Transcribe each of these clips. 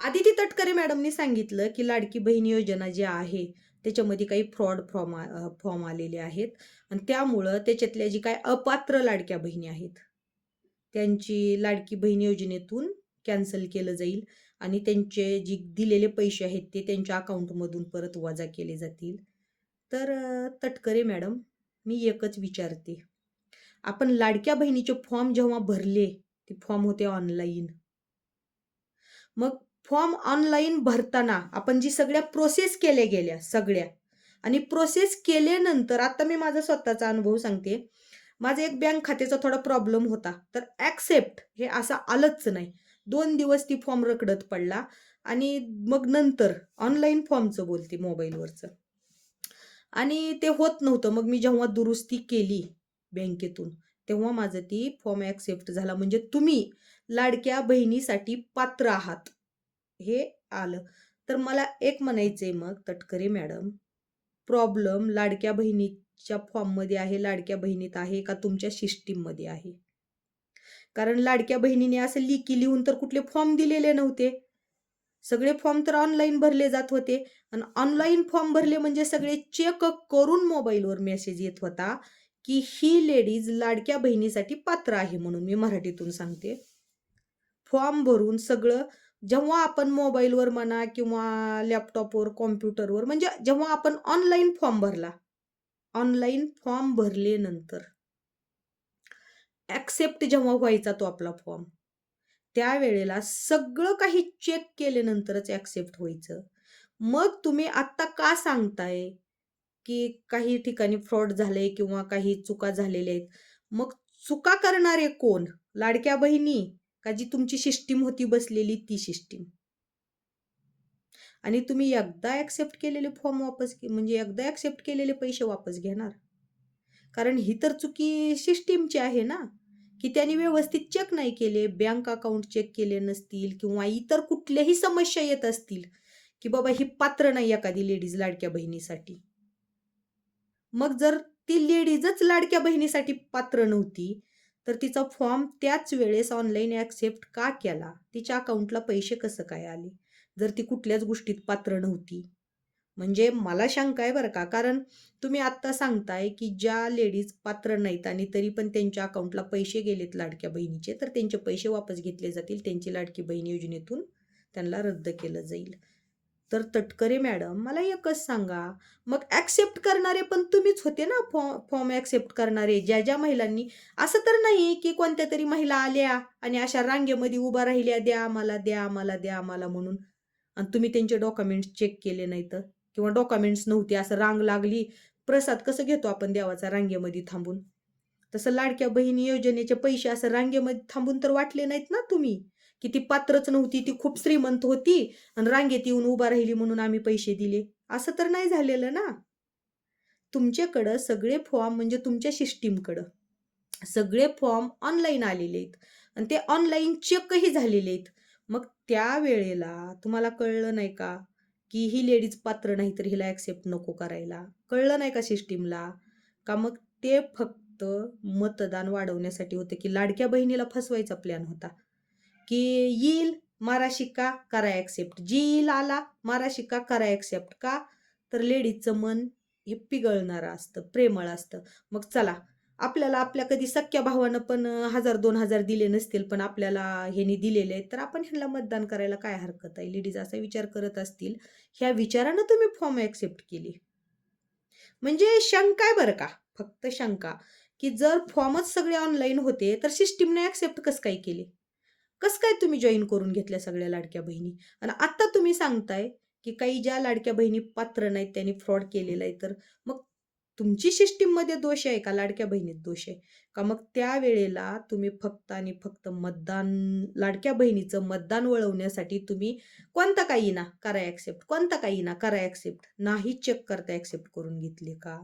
आदिती तटकरे मॅडमनी सांगितलं की लाडकी बहीण योजना जी आहे त्याच्यामध्ये काही फ्रॉड फॉर्म फॉर्म आलेले आहेत. आणि त्यामुळं त्याच्यातल्या जी काय अपात्र लाडक्या बहिणी आहेत त्यांची लाडकी बहीण योजनेतून कॅन्सल केलं जाईल आणि त्यांचे जी दिलेले पैसे आहेत ते त्यांच्या अकाउंटमधून परत वजा केले जातील. तर तटकरे मॅडम मी एकच विचारते. आपण लाडक्या बहिणीचे फॉर्म जेव्हा भरले ते फॉर्म होते ऑनलाईन. मग फॉर्म ऑनलाईन भरताना आपण जी सगळ्या प्रोसेस केल्या गेल्या सगळ्या. आणि प्रोसेस केल्यानंतर आता मी माझा स्वतःचा अनुभव सांगते. माझा एक बँक खात्याचा थोडा प्रॉब्लेम होता. तर ॲक्सेप्ट हे असं आलंच नाही. दोन दिवस ती फॉर्म रखडत पडला आणि मग नंतर ऑनलाईन फॉर्मचं बोलते मोबाईलवरचं. आणि ते होत नव्हतं. मग मी जेव्हा दुरुस्ती केली बँकेतून तेव्हा माझं ती फॉर्म ॲक्सेप्ट झाला. म्हणजे तुम्ही लाडक्या बहिणीसाठी पात्र आहात. हे आलं. तर मला एक म्हणायचंय मग तटकरे मॅडम. प्रॉब्लेम लाडक्या बहिणीच्या फॉर्ममध्ये आहे लाडक्या बहिणीत आहे का तुमच्या सिस्टीममध्ये आहे? कारण लाडक्या बहिणीने असं लिखी लिहून तर कुठले फॉर्म दिलेले नव्हते. सगळे फॉर्म तर ऑनलाईन भरले जात होते. आणि ऑनलाईन फॉर्म भरले म्हणजे सगळे चेक करून मोबाईलवर मेसेज येत होता की ही लेडीज लाडक्या बहिणीसाठी पात्र आहे म्हणून मी मराठीतून सांगते. फॉर्म भरून सगळं जेव्हा आपण मोबाईलवर म्हणा किंवा लॅपटॉपवर कॉम्प्युटरवर म्हणजे जेव्हा आपण ऑनलाईन फॉर्म भरला ऑनलाईन फॉर्म भरल्यानंतर ॲक्सेप्ट जेव्हा व्हायचा तो आपला फॉर्म त्यावेळेला सगळं काही चेक केल्यानंतरच ॲक्सेप्ट व्हायचं. मग तुम्ही आत्ता का सांगताय की काही ठिकाणी फ्रॉड झाले किंवा काही चुका झालेल्या आहेत? मग चुका करणारे कोण? लाडक्या बहिणी का जी तुमची सिस्टीम होती बसलेली ती सिस्टीम आणि तुम्ही एकदा ॲक्सेप्ट केलेले फॉर्म वापस म्हणजे एकदा ॲक्सेप्ट केलेले पैसे वापस घेणार. कारण ही तर चुकी सिस्टीमची आहे ना की त्यांनी व्यवस्थित चेक नाही केले बँक अकाउंट चेक केले नसतील किंवा इतर कुठल्याही समस्या येत असतील की बाबा ही पात्र नाही एखादी लेडीज लाडक्या बहिणीसाठी. मग जर ती लेडीजच लाडक्या बहिणीसाठी पात्र नव्हती तर तिचा फॉर्म त्याच वेळेस ऑनलाईन ॲक्सेप्ट का केला? तिच्या अकाउंटला पैसे कसं काय आले? जर ती कुठल्याच गोष्टीत पात्र नव्हती. म्हणजे मला शंका आहे बरं का. कारण तुम्ही आत्ता सांगताय की ज्या लेडीज पात्र नाहीत आणि तरी पण त्यांच्या अकाउंटला पैसे गेलेत लाडक्या बहिणीचे तर त्यांचे पैसे वापस घेतले जातील त्यांची लाडकी बहीण योजनेतून. त्यांना रद्द केलं जाईल. तर तटकरे मॅडम मला एकच सांगा. मग ॲक्सेप्ट करणारे पण तुम्हीच होते ना? फॉर्म फॉर्म ॲक्सेप्ट करणारे ज्या ज्या महिलांनी. असं तर नाही की कोणत्या तरी महिला आल्या आणि अशा रांगेमध्ये उभा राहिल्या द्या आम्हाला द्या आम्हाला द्या आम्हाला म्हणून. आणि तुम्ही त्यांचे डॉक्युमेंट्स चेक केले नाहीत किंवा डॉक्युमेंट्स नव्हते असं रांग लागली. प्रसाद कसं घेतो आपण देवाचा रांगेमध्ये थांबून? तसं लाडक्या बहिणी योजनेचे पैसे असं रांगेमध्ये थांबून तर वाटले नाहीत ना तुम्ही? की ती पात्रच नव्हती ती खूप श्रीमंत होती आणि रांगेत येऊन उभा राहिली म्हणून आम्ही पैसे दिले. असं तर नाही झालेलं ना? तुमच्याकडं सगळे फॉर्म म्हणजे तुमच्या सिस्टीमकडं सगळे फॉर्म ऑनलाईन आलेले आहेत आणि ते ऑनलाईन चेकही झालेले आहेत. मग त्या वेळेला तुम्हाला कळलं नाही का की ही लेडीज पात्र नाही तर हिला ॲक्सेप्ट नको करायला? कळलं नाही का सिस्टीमला का मग ते फक्त मतदान वाढवण्यासाठी होतं की लाडक्या बहिणीला फसवायचा प्लॅन होता? की येईल मारा शिक्का करा ॲक्सेप्ट जी येईल आला मारा शिक्का करा ॲक्सेप्ट का? तर लेडीजचं मन हे पिघळणारं असतं प्रेमळ असतं. मग चला आपल्याला आपल्या कधी सख्या भावानं पण हजार दोन हजार दिले नसतील पण आपल्याला ह्यांनी दिलेले आहेत तर आपण ह्यांना मतदान करायला काय हरकत आहे? लेडीज असा विचार करत असतील ह्या विचारानं तुम्ही फॉर्म ॲक्सेप्ट केली. म्हणजे शंका आहे बरं का फक्त शंका. की जर फॉर्मच सगळे ऑनलाईन होते तर सिस्टीमने ॲक्सेप्ट कसं काय केले? कसं काय तुम्ही जॉईन करून घेतल्या सगळ्या लाडक्या बहिणी? आणि आत्ता तुम्ही सांगताय की काही ज्या लाडक्या बहिणी पात्र नाहीत त्यांनी फ्रॉड केलेला आहे तर मग तुमची सिस्टीममध्ये दोष आहे का? लाडक्या बहिणीत दोष आहे? का मग त्या वेळेला तुम्ही फक्त आणि फक्त मतदान लाडक्या बहिणीचं मतदान वळवण्यासाठी तुम्ही कोणता काही ना करा ॲक्सेप्ट कोणता काही ना करा ॲक्सेप्ट नाही चेक करता ॲक्सेप्ट करून घेतले का?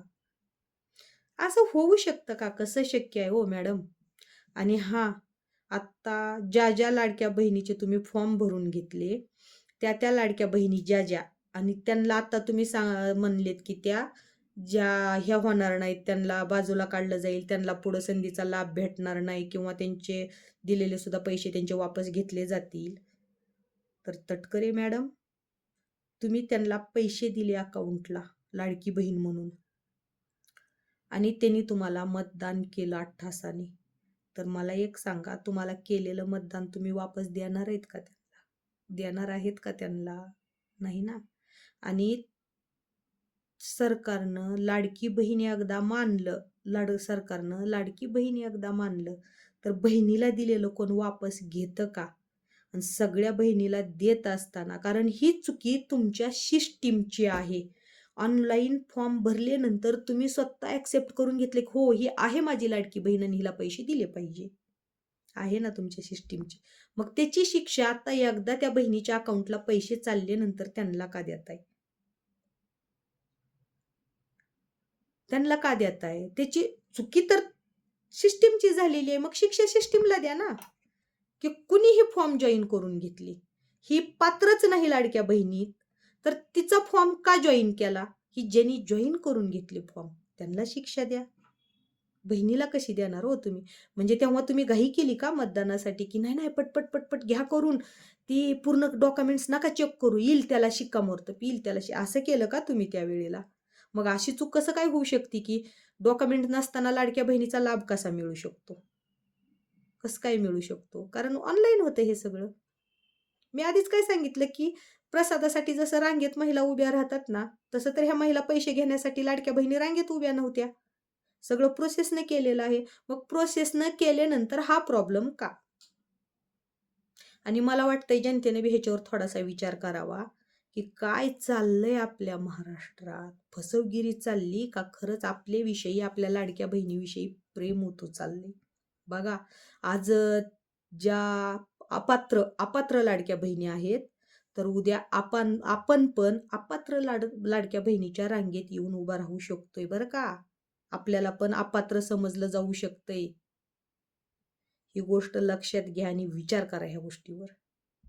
असं होऊ शकतं का? कसं शक्य आहे हो मॅडम? आणि हां आत्ता ज्या ज्या लाडक्या बहिणीचे तुम्ही फॉर्म भरून घेतले त्या त्या लाडक्या बहिणी ज्या ज्या आणि त्यांना आत्ता तुम्ही सांग म्हणलेत की त्या ज्या ह्या होणार नाहीत त्यांना बाजूला काढलं जाईल त्यांना पुढं संधीचा लाभ भेटणार नाही किंवा त्यांचे दिलेले सुद्धा पैसे त्यांचे वापस घेतले जातील. तर तटकरे मॅडम तुम्ही त्यांना पैसे दिले अकाउंटला लाडकी बहीण म्हणून. आणि त्यांनी तुम्हाला मतदान केलं आठ तासाने तर मला एक सांगा तुम्हाला केलेलं मतदान तुम्ही वापस देणार आहेत का त्यांना? देणार आहेत का त्यांना? नाही ना? आणि सरकारनं लाडकी बहीण एकदा मानलं लाड सरकारनं लाडकी बहीण एकदा मानलं तर बहिणीला दिलेलं कोण वापस घेतं का? आणि सगळ्या बहिणीला देत असताना कारण ही चुकी तुमच्या सिस्टीमची आहे. ऑनलाईन फॉर्म भरल्यानंतर तुम्ही स्वतः ॲक्सेप्ट करून घेतले की हो ही आहे माझी लाडकी बहीण आणि हिला पैसे दिले पाहिजे. आहे ना तुमच्या सिस्टीमची मग त्याची शिक्षा आता एकदा त्या बहिणीच्या अकाउंटला पैसे चालल्यानंतर त्यांना का देताय? त्यांना का देताय? त्याची चुकी तर सिस्टीमची झालेली आहे. मग शिक्षा सिस्टीमला द्या ना. की कुणीही फॉर्म जॉईन करून घेतली? ही पात्रच नाही लाडक्या बहिणीत. तर तिचा फॉर्म का जॉईन केला? ही ज्यांनी जॉईन करून घेतली फॉर्म त्यांना शिक्षा द्या. बहिणीला कशी देणार हो तुम्ही? म्हणजे तेव्हा तुम्ही घाई केली का मतदानासाठी? की नाही नाही पटपट पटपट घ्या करून. ती पूर्ण डॉक्युमेंट्स नका चेक करू. येईल त्याला शिक्कामोर्तब येईल त्याला शि असं केलं का तुम्ही त्यावेळेला मग अशी चूक कसं काय होऊ शकते की डॉक्युमेंट नसताना लाडक्या बहिणीचा लाभ कसा मिळू शकतो? कसं काय मिळू शकतो? कारण ऑनलाईन होतं हे सगळं. मी आधीच काय सांगितलं की प्रसादासाठी जसं रांगेत महिला उभ्या राहतात ना तसं तर ह्या महिला पैसे घेण्यासाठी लाडक्या बहिणी रांगेत उभ्या नव्हत्या. सगळं प्रोसेसनं केलेलं आहे. मग प्रोसेसनं केल्यानंतर हा प्रॉब्लेम का? आणि मला वाटतंय जनतेने बी ह्याच्यावर थोडासा विचार करावा की काय चाललंय आपल्या महाराष्ट्रात? फसवगिरी चालली का? खरंच आपल्याविषयी आपल्या लाडक्या बहिणीविषयी प्रेम होतो चालले बघा आज ज्या अपात्र अपात्र लाडक्या बहिणी आहेत तर उद्या आपण आपण पण अपात्र लाड लाडक्या बहिणीच्या रांगेत येऊन उभा राहू शकतोय बरं का? आपल्याला पण अपात्र समजलं जाऊ शकतंय. ही गोष्ट लक्षात घ्या आणि विचार करा ह्या गोष्टीवर.